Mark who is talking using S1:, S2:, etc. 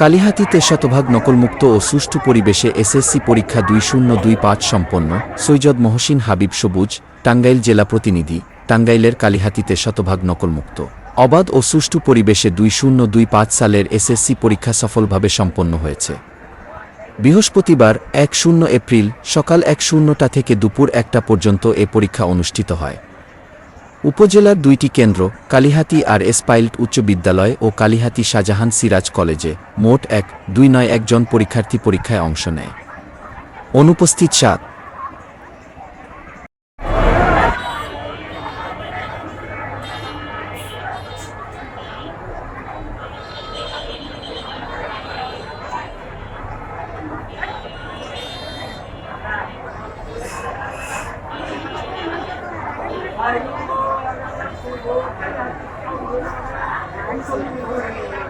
S1: কালিহাতিতে শতভাগ নকলমুক্ত ও সুষ্ঠু পরিবেশে এসএসসি পরীক্ষা দুই শূন্য দুই পাঁচ সম্পন্ন, সৈয়দ মহসিন হাবিব সবুজ, টাঙ্গাইল জেলা প্রতিনিধি, টাঙ্গাইলের কালিহাতিতে শতভাগ নকলমুক্ত। অবাধ ও সুষ্ঠু পরিবেশে দুই শূন্য দুই পাঁচ সালের এসএসসি পরীক্ষা সফলভাবে সম্পন্ন হয়েছে। বৃহস্পতিবার এক শূন্য এপ্রিল সকাল এক শূন্যটা থেকে দুপুর একটা পর্যন্ত এ পরীক্ষা অনুষ্ঠিত হয়। উপজেলার দুইটি কেন্দ্র, কালিহাতি আর এসপাইল্ট উচ্চ বিদ্যালয় ও কালিহাতি শাহজাহান সিরাজ কলেজে মোট এক, দুই নয় একজন পরীক্ষার্থী পরীক্ষায় অংশ নেয় অনুপস্থিত সাত Thank you. Thank you.